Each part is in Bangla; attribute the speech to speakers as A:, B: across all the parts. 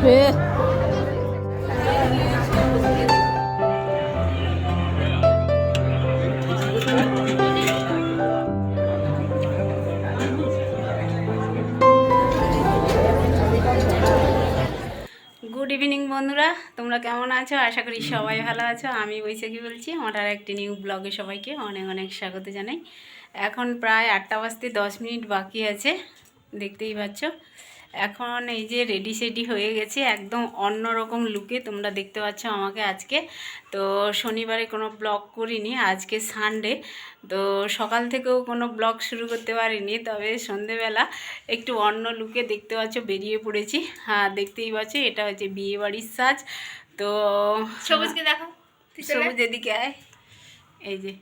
A: গুড ইভিনিং বন্ধুরা। তোমরা কেমন আছো? আশা করি সবাই ভালো আছো। আমি বৈশাখি বলছি। আমার আর একটি নিউ ব্লগে সবাইকে অনেক অনেক স্বাগত জানাই। এখন প্রায় আটটা বাজতে দশ মিনিট বাকি আছে। দেখতেই পাচ্ছ। এখন এই যে রেডি সেডি হয়ে গেছে একদম অন্য রকম লুকে তোমরা দেখতে পাচ্ছ আমাকে আজকে। তো শনিবারে কোনো ব্লগ করিনি আজকে সানডে তো সকাল থেকেও কোনো ব্লগ শুরু করতে পারিনি তবে সন্ধেবেলা একটু অন্য লুকে দেখতে পাচ্ছ বেরিয়ে পড়েছি। হ্যাঁ দেখতেই পাচ্ছ এটা হচ্ছে বিয়ে বাড়ির সাজ। তো
B: সবুজকে দেখো চলে আয়।
A: সবুজ এদিকে আয়। এই যে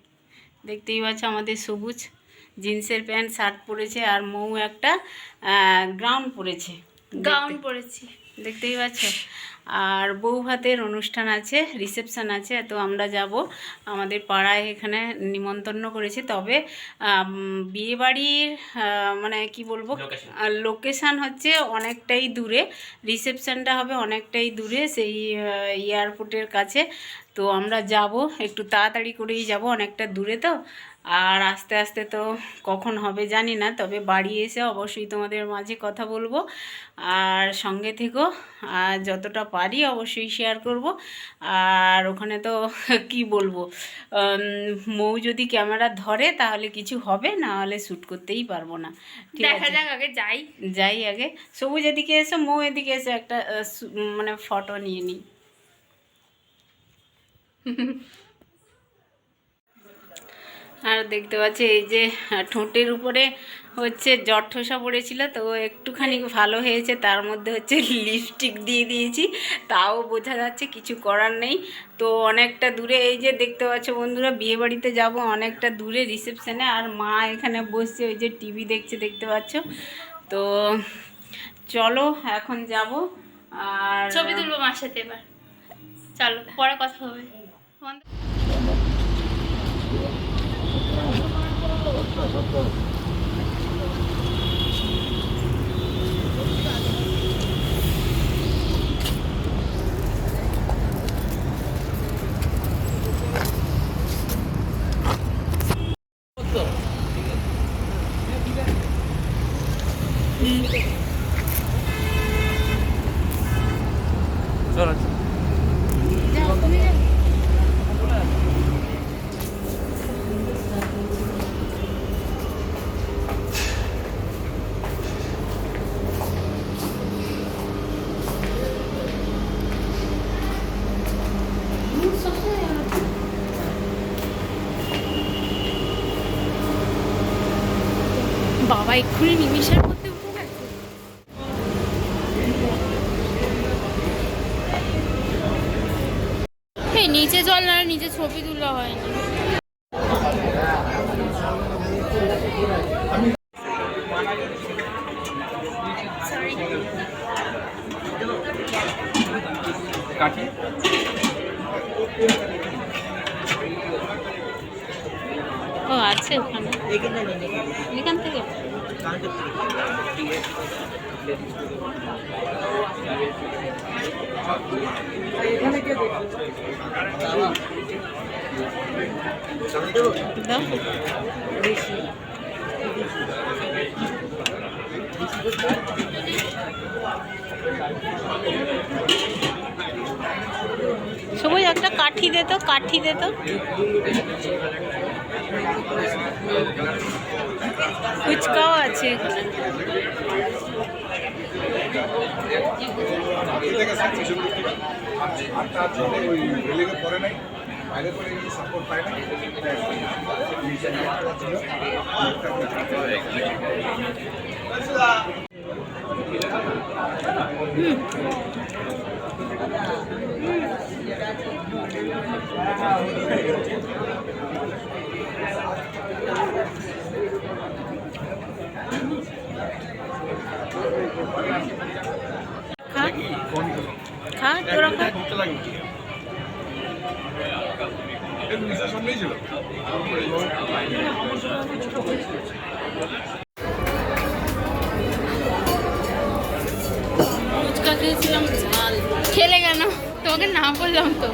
A: দেখতেই পাচ্ছ আমাদের সবুজ। জিন্সের প্যান্ট শার্ট পরেছে আর মৌ একটা গ্রাউন্ড পরেছে।
B: গাউন পরেছি।
A: দেখতেই পাচ্ছ? আর বউ ভাতের অনুষ্ঠান আছে রিসেপশান আছে তো আমরা যাব। আমাদের পাড়ায় এখানে নিমন্ত্রণ করেছে তবে বিয়েবাড়ির মানে কি বলব? লোকেশান হচ্ছে অনেকটাই দূরে। রিসেপশানটা হবে অনেকটাই দূরে সেই এয়ারপোর্টের কাছে। তো আমরা যাব একটু তাড়াতাড়ি করেই যাব অনেকটা দূরে তো। আর আস্তে আস্তে তো কখন হবে জানি না তবে বাড়ি এসে অবশ্যই তোমাদের মাঝে কথা বলব। আর সঙ্গে থেকো আর যতটা পারি অবশ্যই শেয়ার করব। আর ওখানে তো কি বলব মৌ যদি ক্যামেরা ধরে তাহলে কিছু হবে না হলে শ্যুট করতেই পারব না। ঠিক
B: দেখা যাক আগে যাই।
A: যাই আগে। সবুজ এদিকে এসে মৌ এদিকে এসে একটা মানে ফটো নিয়ে নিই। আর দেখতে পাচ্ছি এই যে ঠোঁটের উপরে হচ্ছে জ্বর ঠোসা পড়েছিল, তো একটুখানি ভালো হয়েছে, তার মধ্যে হচ্ছে লিপস্টিক দিয়ে দিয়েছি, তাও বোঝা যাচ্ছে কিছু করার নেই। তো অনেকটা দূরে, এই যে দেখতে পাচ্ছ বন্ধুরা বিয়েবাড়িতে যাব অনেকটা দূরে রিসেপশনে আর মা এখানে বসছে, ওই যে টিভি দেখছে, দেখতে পাচ্ছ। তো চলো, এখন যাব, আর
B: ছবি তুলবো মার সাথে এবার। চলো, পরে কথা হবে। বন্ধ- বাবা এক্ষুনি নিমিশের মধ্যে নিচে জল না নিচে ছবি তোলা হয়নি
A: ও আছে ওখানে। এখান থেকে। সবুজ একটা কাঠি দে তো কাঠি দে তো। ফুচকাও আছে।
C: পড়ে সাপোর্ট পায়
A: খা। তোরা খা।
C: সামনেই ছিল
A: খেয়েছিলাম
B: খেলে কেন? তোমাকে না বললাম তো।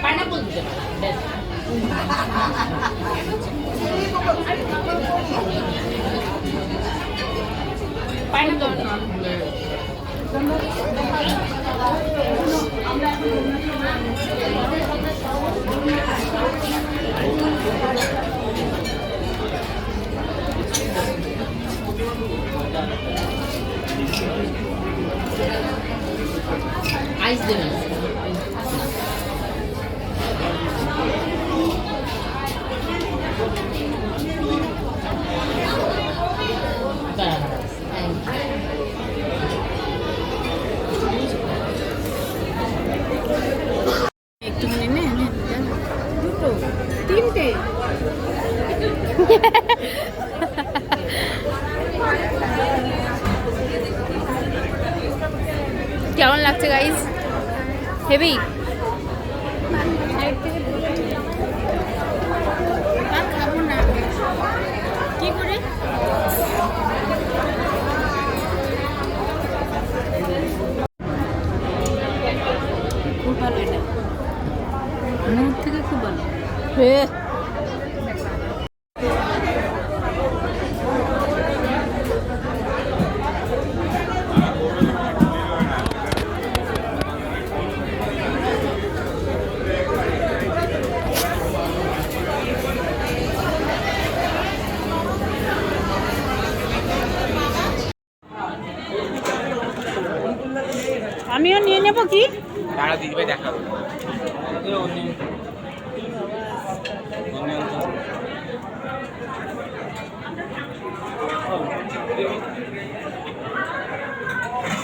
A: pineapple. Juga dan pineapple.
B: কেমন লাগছে গাইস হেভি
A: খাব ভালো এটা। মুখ থেকে খুব ভালো। আমিও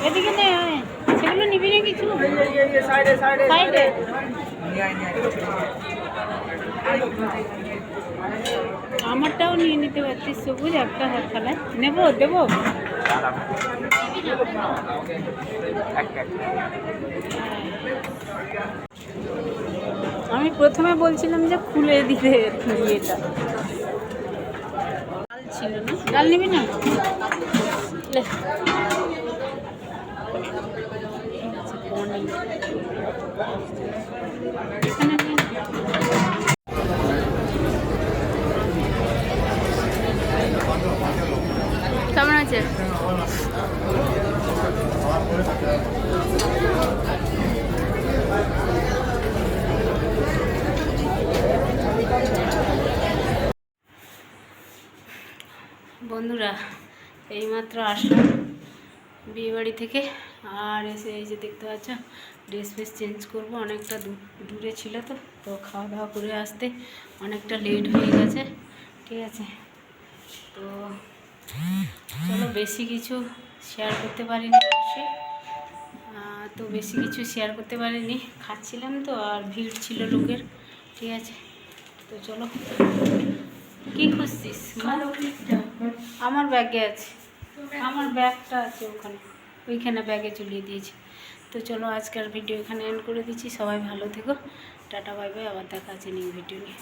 A: এদিকে নে সেগুলো নিবি না কিছু? সাইডে আমারটাও নিয়ে নিতে পারতিস সবুজ একটা হাত খেলায় নেব দেবো? আমি প্রথমে বলছিলাম যে খুলে দিতে ইয়েটা ছিল না? ডাল নিবি না পনির। এখানে নে।
B: কেমন আছে
A: বন্ধুরা এইমাত্র আসলাম বিয়েবাড়ি থেকে। আর এসে এই যে দেখতে পাচ্ছ ড্রেস ফ্রেস চেঞ্জ করব। অনেকটা দূরে ছিল তো তো খাওয়া দাওয়া করে আসতে অনেকটা লেট হয়ে গেছে। ঠিক আছে। তো চলো বেশি কিছু শেয়ার করতে পারিনি অবশ্যই। তো বেশি কিছু শেয়ার করতে পারিনি। খাচ্ছিলাম তো, আর ভিড় ছিল লোকের। ঠিক আছে। তো চলো। কি খুঁজছিস? আমার ব্যাগে আছে। আমার ব্যাগটা আছে ওখানে। ওইখানে ব্যাগে চলিয়ে দিয়েছি। তো চলো আজকের ভিডিও এখানে এন্ড করে দিচ্ছি। সবাই ভালো থেকো। Tata bye bye. আবার দেখা আছে নিউ ভিডিও নিয়ে।